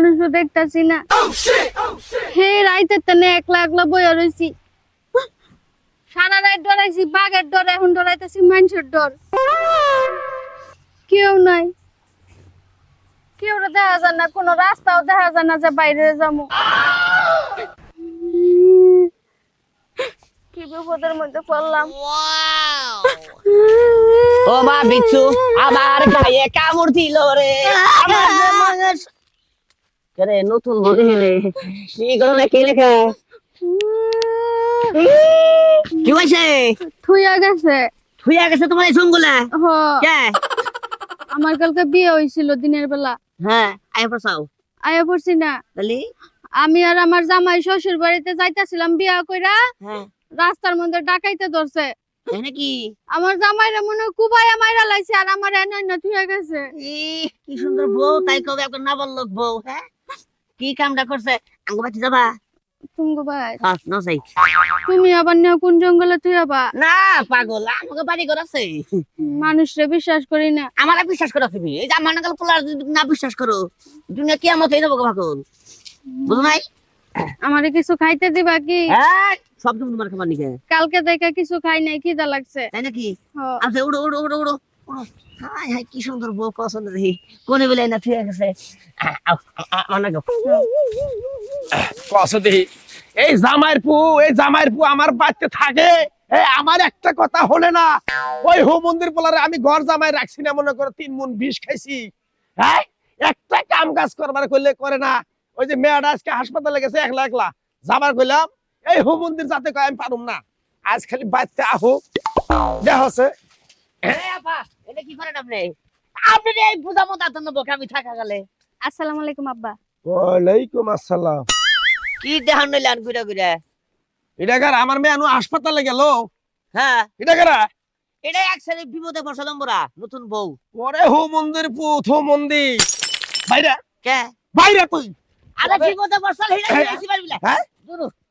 মানুষও দেখতাছি না। হে তেনে একলা একলা বইয়া রইছি। সারা রাত ডরাইছি, বাঘের ডর, এখন ডরাইতেছি মানুষের ডর। কেউ নাই। কেউ দেখা যায় না, কোনো রাস্তাও দেখা যায় না যে বাইরে যাব। কি বিপদের মধ্যে পড়লাম। ও মা, বিচ্ছু, আমার গায়ে কামড় দিল রে। আমার মানুষ নতুন মনে হলে কি কি লেখা? কি হয়েছে? থুইয়া গেছে। থুইয়া গেছে তোমার এই কে? আমার কালকে বিয়ে হয়েছিল দিনের বেলা। হ্যাঁ আয় পড়ছাও? আয়া পড়ছি না। তাহলে? আমি আর আমার জামাই শ্বশুর বাড়িতে যাইতাছিলাম বিয়া কইরা। হ্যাঁ। রাস্তার মধ্যে ডাকাইতে ধরছে। নাকি? আমার জামাইরা মনে হয় কুবাইয়া মাইরা লাইছে আর আমার এনে না গেছে। কি সুন্দর বউ তাই কবে বউ হ্যাঁ? কি কামটা করছে? আঙ্গু বাতি যাবা তুমি হ্যাঁ তুমি আবার নিয়ে কোন জঙ্গলে থুইয়াবা না পাগল আমাকে বাড়ি ঘর আছে। মানুষরে বিশ্বাস করি না। আমার বিশ্বাস করো তুমি। এই যে আমার নাগাল পোলার না বিশ্বাস করো দুনিয়া কি আমার হয়ে যাব গো পাগল। বুঝো নাই? আমারে কিছু খাইতে দিবা কি? সব তুমি তোমার খাবার নিকে কালকে দেখে কিছু খাই নাই কি খিদা লাগছে। তাই নাকি? আচ্ছা উড়ো উড়ো উড়ো উড়ো। হাই হাই কি সুন্দর বউ পছন্দ দেখি। কোনে না ঠিক আছে এই জামাইর পু এই জামাইর পু আমার বাড়িতে থাকে। আমার একটা কথা হলে না ওই হো মন্দির পোলারে আমি ঘর জামাই রাখছি না মনে করো তিন মন বিষ খাইছি। হ্যাঁ? একটা কাম কাজ করবার করলে করে না। ওই যে মেয়েটা আজকে হাসপাতালে গেছে একলা একলা। যাবার কইলাম এই হো মন্দির যাতে কয় আমি পারুম না। আজ খালি বাড়িতে আহো। দেখ হচ্ছে এই আপা এটা কি করেন আপনি? আপনি এই পূজা মতো আতন বকে আমি থাকা গেলে। আসসালামু আলাইকুম আব্বা। ওয়ালাইকুম আসসালাম। কি দেখান নইলেন ঘুরে ঘুরে? এটা কার? আমার মেয়ে আনু হাসপাতালে গেল? হ্যাঁ। এটা কারা? এটা বিপদে বসালাম বড়া নতুন বউ। ওরে হো মন্দির হো মন্দির। বাইরে। কে? বাইরে তুই। আরে বিপদে বসাল হেডা হ্যাঁ। হ্যাঁ?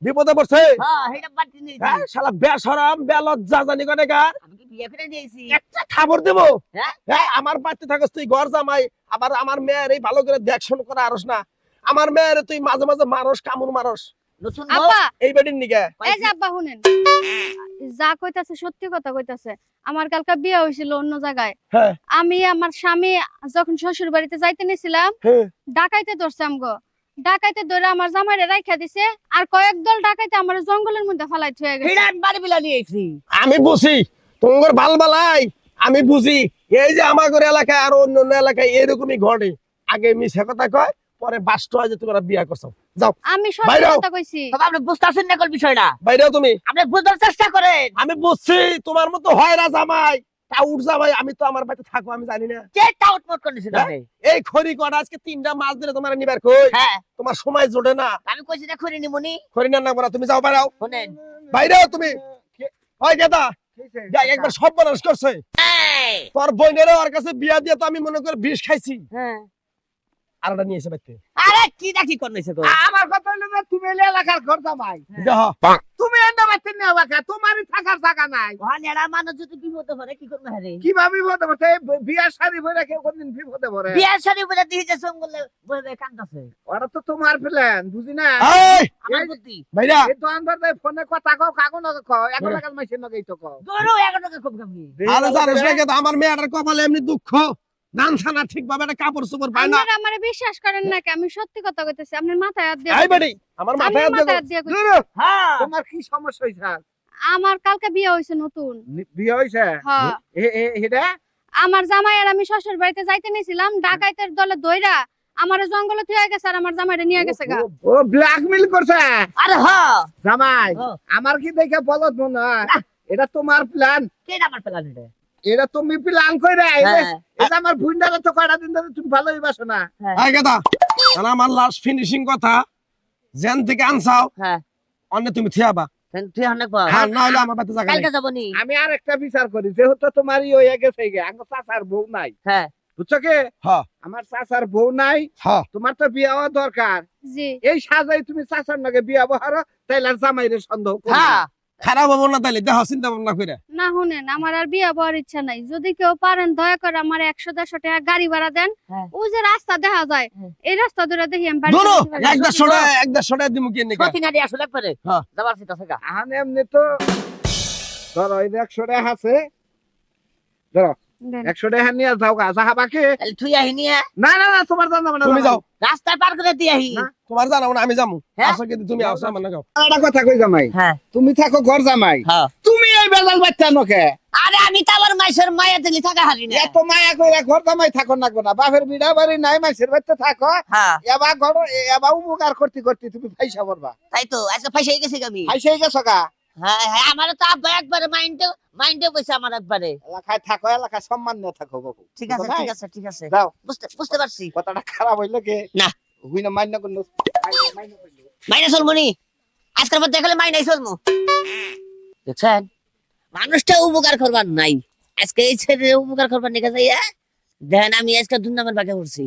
বিপদে পড়ছে? হ্যাঁ হেডা বাড়তি নিয়েছি হ্যাঁ শালা বেসরম বেলজ্জা জানি কনে কার? বিয়ে ফিরে দিয়েছি একটা খাবার দেব? হ্যাঁ? হ্যাঁ আমার বাড়িতে থাকস তুই ঘর জামাই। আবার আমার মেয়ের এই ভালো করে দেখশন করা আরস না। আমার মেয়ের তুই মাঝে মাঝে মারস কামড় মারস। নতুন বউ? আব্বা এই বেডির নিগে। এই যে আব্বা শুনেন। যা কইতাছে সত্যি কথা কইতাছে। আমার কালকে বিয়ে হয়েছিল অন্য জায়গায়। হ্যাঁ। আমি আমার স্বামী যখন শ্বশুর বাড়িতে যাইতে নিছিলাম হ্যাঁ। ডাকাইতে ধরছে আমগো। ডাকাইতে ধরে আমার জামাইরে রাইখা দিছে আর কয়েক দল ডাকাইতে আমার জঙ্গলের মধ্যে ফালাই থুয়ে গেছে। আমি বুঝি। তোমার ভালো বালাই আমি বুঝি। এই যে আমার এলাকায় আর অন্য অন্য এলাকায় এরকমই ঘটে। আগে মিশে কথা কয় পরে বাস্ত হয় যে তোমরা বিয়া করছ। যাও। আমি সত্যি বাইরে হও। কথা কইছি। তবে আপনি বুঝতেছেন না কোন বিষয়টা? বাইরেও তুমি। আপনি বুঝার চেষ্টা করেন। আমি বুঝছি তোমার মতো হয় না জামাই। টাউট জামাই আমি তো আমার বাড়িতে থাকব আমি জানি না। কে টাউট করেছেন এই খড়ি কটা আজকে তিনটা মাছ দিলে তোমার নিবার কই? হ্যাঁ। তোমার সময় জোটে না। আমি কইছি না করে নিমুনি। খড়ি না না তুমি যাও বাইরাও শুনেন। বাইরেও তুমি। হয় গেদা। যা একবার সব বনাস করছে তোর বোনেরও ওর কাছে বিয়া দিয়ে তো আমি মনে করি বিষ খাইছি। হ্যাঁ। আর ওটা নিয়েছে বাইতে। আরে কি দেখি করনেছে গো? আমার কথা হলো যে তুমি এলে এলাকার ঘর জামাই। দেহ তুমি এন্ড বাচ্চা নিয়ে এলাকা তোমারই থাকার জায়গা নাই। ওখানে এরা মানুষ যদি বিপদে পড়ে কি করবে হ্যাঁ কীভাবে বিপদে পড়ছে এই বিয়ার শাড়ি পরে কেউ কোনদিন বিপদে পড়ে। বিয়ার শাড়ি বলে দিয়ে যে সঙ্গলে বলে কান্দাছে। ওরা তো তোমার প্ল্যান বুঝি না? এই! আমার বুদ্ধি। ভাইরা! এই তো আনবার দেয় ফোনে কথা কও কাগজ নগে কও এখন লাগাল মাইছে নগেই তো কও। গরু এগারোটাকে খুব। কামি আরে না কেদা আমার মেয়েটার কপালে এমনি দুঃখ। নান ছানা ঠিক একটা কাপড় চোপড় পায় না। আপনারা আমারে বিশ্বাস করেন না কি? আমি সত্যি কথা কইতেছি আপনার মাথায় হাত দিয়ে এই বেডি আমার মাথায় হাত দিয়ে হ্যাঁ। তোমার কি সমস্যা হইছে? আমার কালকে বিয়ে হয়েছে নতুন। বিয়ে হইছে? হ্যাঁ। এ- এ- এটা? আমার জামাই আর আমি শ্বশুর বাড়িতে যাইতে নিছিলাম ডাকাইতের দলে দইরা আমার জঙ্গলে থুয়ে গেছে আর আমার জামাইরে নিয়ে গেছে গা। ও- করছে? আরে হ্যাঁ। জামাই হ্যাঁ। আমার কি দেখে বলত মনে হয়? এটা তোমার প্ল্যান কে আমার পেলান এটা? এটা তুমি প্ল্যান কইরা হ্যাঁ। এটা আমার ভুন্ডারে তো কয়টা দিন ধরে তুমি ভালোই বাসো না। এই কেদা আর আমার লাস্ট ফিনিশিং কথা জেন থেকে আনসাও হ্যাঁ। অন্য তুমি থিয়াবা হ্যাঁ না হলে আমার বাড়িতে জায়গা কালকে নেই। যাব নি। আমি আর একটা বিচার করি যেহেতু তোমারই হয়ে গেছে গে আমার চাচার বউ নাই। হ্যাঁ। বুঝছ কে হ্যাঁ। আমার চাচার বউ নাই হ্যাঁ। তোমার তো বিয়ে হওয়া দরকার। এই সাজাই তুমি চাচার নাকি বিয়ে বহারো তাইলে আর জামাইরে সন্দেহ হ্যাঁ। খারাপ হব না তাহলে দেখো চিন্তা ভাবনা করে না শুনেন আমার আর বিয়ে হওয়ার ইচ্ছা নাই যদি কেউ পারেন দয়া করে আমার একশো দেড়শো টাকা গাড়ি ভাড়া দেন ও ওই যে রাস্তা দেখা যায় হ্যাঁ। এই রাস্তা ধরে দেখি আমি বাড়ি ধরো যেতে পারি। এক দেড়শো টাকা এক দেড়শো টাকা দিমু কিনে আসলে পারে হ্যাঁ। যাবার সেটা থাকা আহান এমনি তো ধরো এই একশো টাকা আছে ধরো। একশো টাকা নিয়ে যাও গা যাহা বাকি। তুই আহি নিয়ে। না না না তোমার জানা মানে তুমি যাও। রাস্তায় পার করে দিয়ে আহি। তোমার জানাব না আমি যাব হ্যাঁ? আসো কিন্তু তুমি আসো আমার না যাও একটা কথা কই জামাই? হ্যাঁ। তুমি থাকো ঘর জামাই। হ্যাঁ। তুমি এই বেজাল বাচ্চা নকে আরে আমি তো আবার মাইসের মায়া দিলি থাকা হারি না। এত মায়া কইরা ঘর জামাই থাকো না না। বাপের বিড়া বাড়ি নাই মাইসের বাচ্চা থাকো। হ্যাঁ। এবার ঘর এবার উপকার করতে করতে তুমি পয়সা করবা তাই তো আজকে পয়সা গেছে আমি। পয়সা গেছো গা। হ্যাঁ হ্যাঁ আমার তো আব্বা একবারে মাইন্ডে মাইন্ডে বসে আমার একবারে। এলাকায় থাকো এলাকায় সম্মান নিয়ে থাকো বাবু। ঠিক আছে ঠিক আছে ঠিক আছে। বুঝতে বুঝতে পারছি। কথাটা খারাপ হইল কে? না। হুই না মান্য করল। মাইনে চলমুনি আজকের মধ্যে দেখলে মাইনাই চলমু দেখছেন? মানুষটা উপকার করবার নাই। আজকে এই ছেলে উপকার করবার নিকে যাইয়া দেখেন আমি আজকে দুর্নামের বাগে পড়ছি।